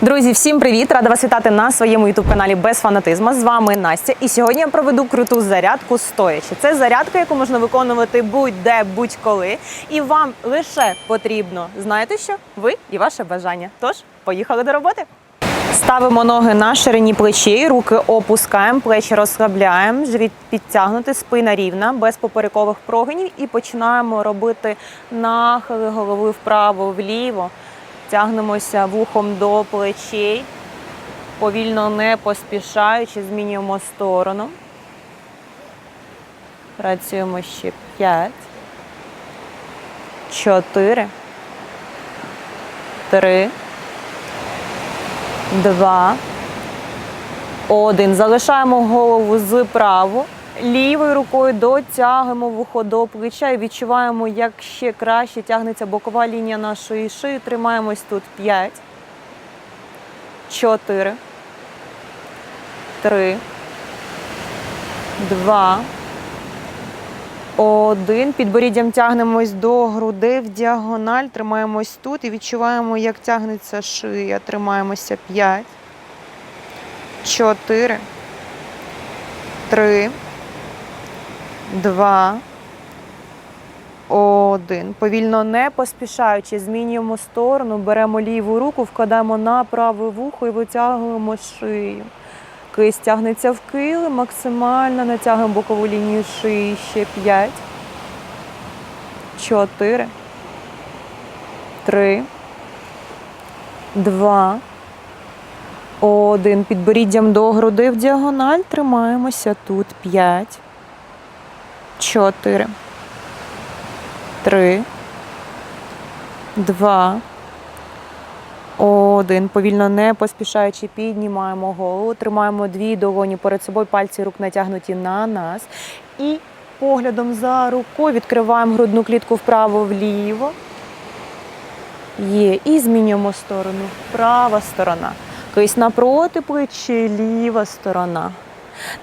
Друзі, всім привіт! Рада вас вітати на своєму youtube каналі без фанатизму. З вами Настя. І сьогодні я проведу круту зарядку стоячи. Це зарядка, яку можна виконувати будь-де, будь-коли. І вам лише потрібно знаєте що? Ви і ваше бажання. Тож, поїхали до роботи. Ставимо ноги на ширині плечей, руки опускаємо, плечі розслабляємо, живіт підтягнути, спина рівна, без поперекових прогинів. І починаємо робити нахили голови вправо-вліво. Тягнемося вухом до плечей, повільно не поспішаючи, змінюємо сторону. Працюємо ще 5, 4, 3, 2, 1. Залишаємо голову з праву. Лівою рукою дотягуємо вухо до плеча і відчуваємо, як ще краще тягнеться бокова лінія нашої шиї. Тримаємось тут 5, 4, 3, 2, 1. Підборіддям тягнемось до груди в діагональ, тримаємось тут і відчуваємо, як тягнеться шия. Тримаємося 5, 4, 3, Два. Один. Повільно не поспішаючи, змінюємо сторону, беремо ліву руку, вкладаємо на праве вухо і витягуємо шию. Кисть тягнеться в кили, максимально натягуємо бокову лінію шиї. Ще п'ять. Чотири. Три. Два. Один. Підборіддям до груди в діагональ. Тримаємося тут. П'ять. Чотири. Три. Два. Один. Повільно не поспішаючи, піднімаємо голову, тримаємо дві долоні перед собою, пальці рук натягнуті на нас. І поглядом за рукою відкриваємо грудну клітку вправо-вліво. Є. І змінюємо сторону. Права сторона. Кись напроти плечі, ліва сторона.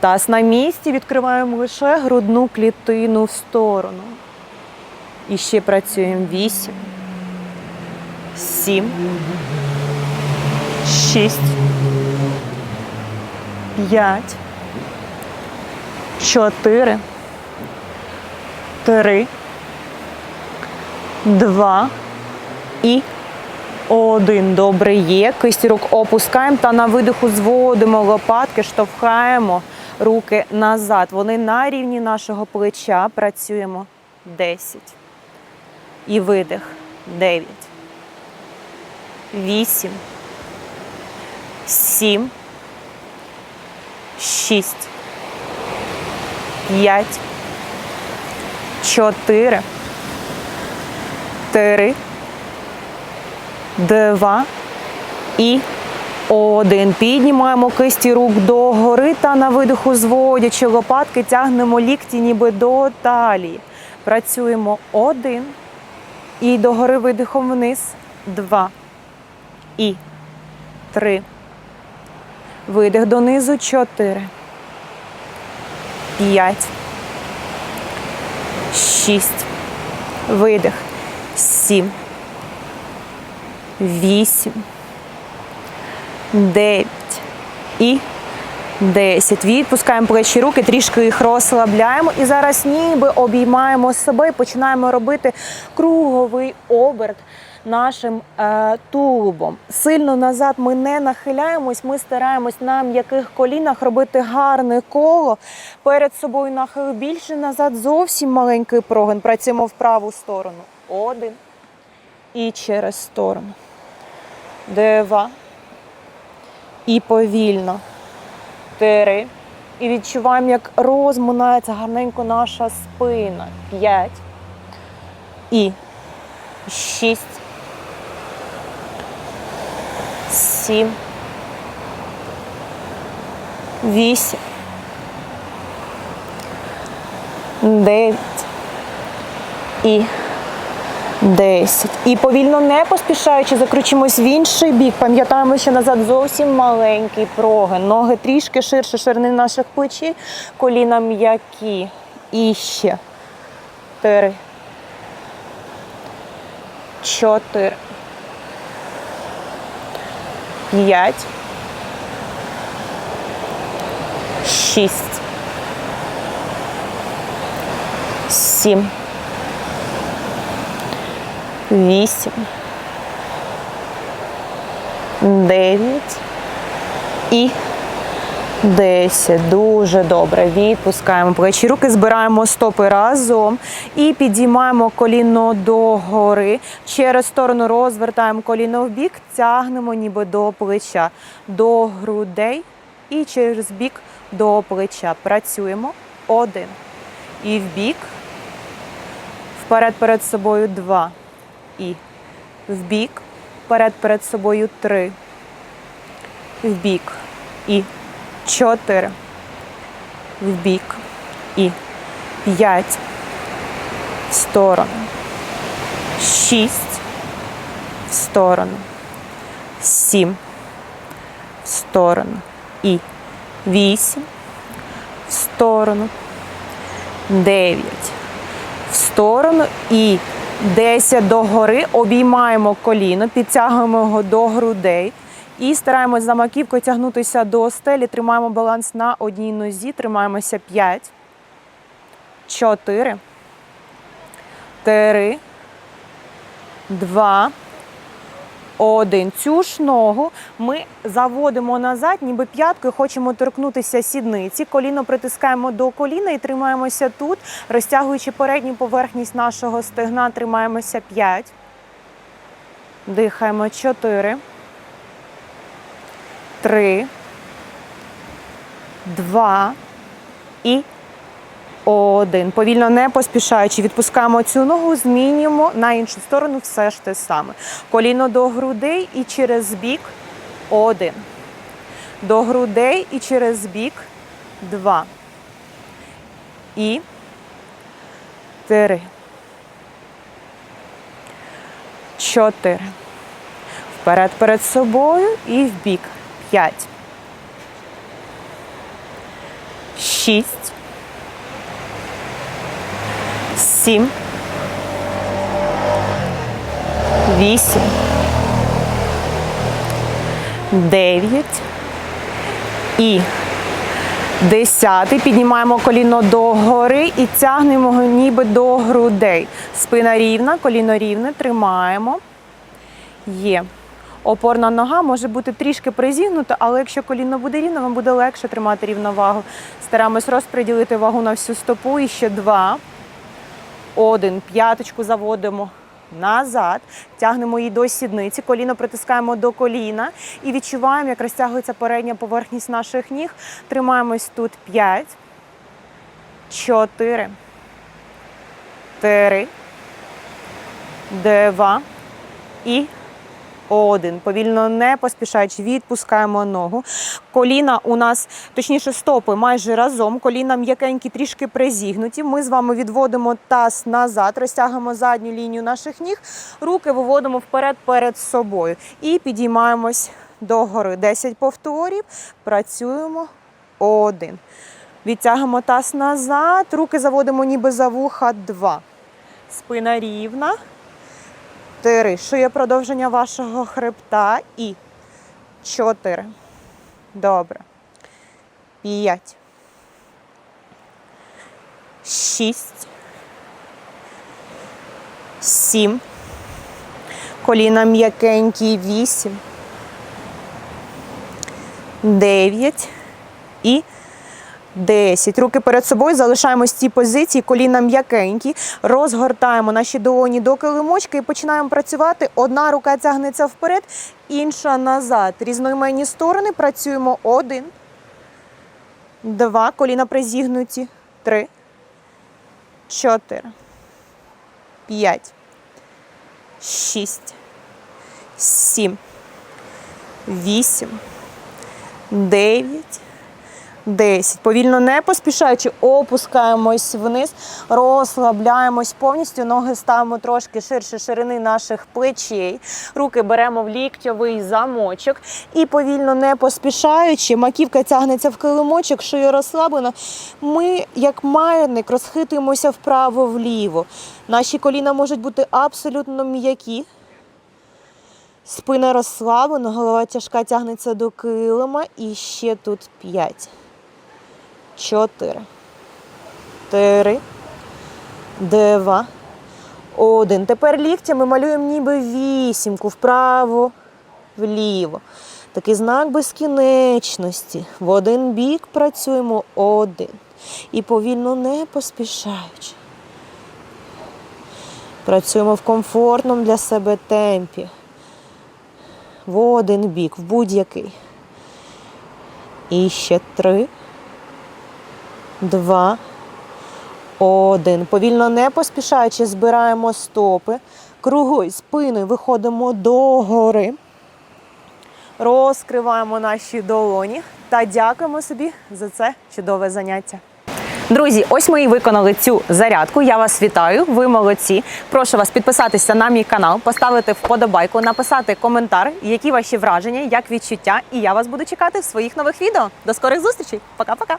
Таз на місці відкриваємо лише грудну клітину в сторону. І ще працюємо 8, 7, 6, 5, 4, 3, 2 і один. Добре є. Кисті рук опускаємо та на видиху зводимо лопатки, штовхаємо руки назад. Вони на рівні нашого плеча. Працюємо 10. І видих. 9. 8. 7. 6. 5. 4. 3 два і один. Піднімаємо кисті рук догори та на видиху зводячи лопатки, тягнемо лікті ніби до талії. Працюємо один. І догори видихом вниз. Два. І три. Видих донизу. Чотири. П'ять. Шість. Видих. Сім вісім, дев'ять і десять. Відпускаємо плечі руки, трішки їх розслабляємо. І зараз ніби обіймаємо себе і починаємо робити круговий оберт нашим е, тулубом. Сильно назад ми не нахиляємось, ми стараємось на м'яких колінах робити гарне коло. Перед собою нахил більше назад, зовсім маленький прогин. Працюємо в праву сторону. Один. І через сторону. Два. І повільно. Три. І відчуваємо, як розминається гарненько наша спина. П'ять. І шість. Сім. Вісім. Дев'ять. І 10. І повільно не поспішаючи, закручимось в інший бік. Пам'ятаємо, що назад зовсім маленький прогин. Ноги трішки ширше ширини наших плечей, коліна м'які. І ще. Три. Чотири. П'ять. Шість. Сім. Вісім. Дев'ять. І 10. Дуже добре. Відпускаємо плечі. Руки збираємо стопи разом і підіймаємо коліно догори. Через сторону розвертаємо коліно в бік, тягнемо ніби до плеча, до грудей і через бік до плеча. Працюємо. Один. І в бік. Вперед перед собою два. І в бік. Вперед перед собою три. В бік. І чотири. В бік. І п'ять. В сторону. Шість. В сторону. Сім. В сторону. І вісім. В сторону. Дев'ять. В сторону. І 10 догори. Обіймаємо коліно, підтягуємо його до грудей. І стараємось за маківкою тягнутися до стелі. Тримаємо баланс на одній нозі. Тримаємося 5, 4, 3, 2, 1. Цю ж ногу ми заводимо назад, ніби п'яткою хочемо торкнутися сідниці. Коліно притискаємо до коліна і тримаємося тут, розтягуючи передню поверхність нашого стегна, тримаємося 5. Дихаємо 4. Три, два і один. Повільно не поспішаючи, відпускаємо цю ногу, змінюємо на іншу сторону все ж те саме. Коліно до грудей і через бік один. До грудей і через бік два. І три. Чотири. Вперед перед собою і в бік. П'ять. Шість. Сім. Вісім. Дев'ять. І десятий. Піднімаємо коліно догори і тягнемо ніби до грудей. Спина рівна, коліно рівне. Тримаємо. Є. Опорна нога може бути трішки призігнута, але якщо коліно буде рівно, вам буде легше тримати рівновагу. Стараємось розподілити вагу на всю стопу. І ще два. Один. П'яточку заводимо назад. Тягнемо її до сідниці. Коліно притискаємо до коліна і відчуваємо, як розтягується передня поверхність наших ніг. Тримаємось тут 5, 4, 3, 2 і один. Повільно не поспішаючи, відпускаємо ногу. Коліна у нас, точніше, стопи майже разом. Коліна м'якенькі, трішки призігнуті. Ми з вами відводимо таз назад, розтягуємо задню лінію наших ніг, руки виводимо вперед перед собою. І підіймаємось догори. 10 повторів. Працюємо. Один. Відтягуємо таз назад, руки заводимо ніби за вуха. Два. Спина рівна. Три. Шиє продовження вашого хребта. І чотири. Добре. П'ять. Шість. Сім. Коліна м'якенькі. Вісім. Дев'ять. І 10. Руки перед собою залишаємо з цій позиції, коліна м'якенькі, розгортаємо наші долоні до килимочки і починаємо працювати. Одна рука тягнеться вперед, інша назад. Різноіменні сторони працюємо. Один, два, коліна призігнуті. Три, чотири, п'ять, шість, сім, вісім, дев'ять. 10. Повільно не поспішаючи, опускаємось вниз, розслабляємось повністю. Ноги ставимо трошки ширше ширини наших плечей. Руки беремо в ліктьовий замочок. І повільно не поспішаючи, маківка тягнеться в килимочок, шия розслаблена. Ми, як маятник, розхитуємося вправо-вліво. Наші коліна можуть бути абсолютно м'які. Спина розслаблена, голова тяжка тягнеться до килима. І ще тут 5. 4. 3. 2. 1. Тепер ліктями малюємо ніби вісімку вправо, вліво. Такий знак безкінечності. В один бік працюємо один. І повільно не поспішаючи. Працюємо в комфортному для себе темпі. В один бік, в будь-який. І ще три, два, один. Повільно не поспішаючи, збираємо стопи. Кругою спиною виходимо догори. Розкриваємо наші долоні та дякуємо собі за це чудове заняття. Друзі, ось ми і виконали цю зарядку. Я вас вітаю. Ви молодці. Прошу вас підписатися на мій канал, поставити вподобайку, написати коментар, які ваші враження, як відчуття. І я вас буду чекати в своїх нових відео. До скорих зустрічей. Пока-пока.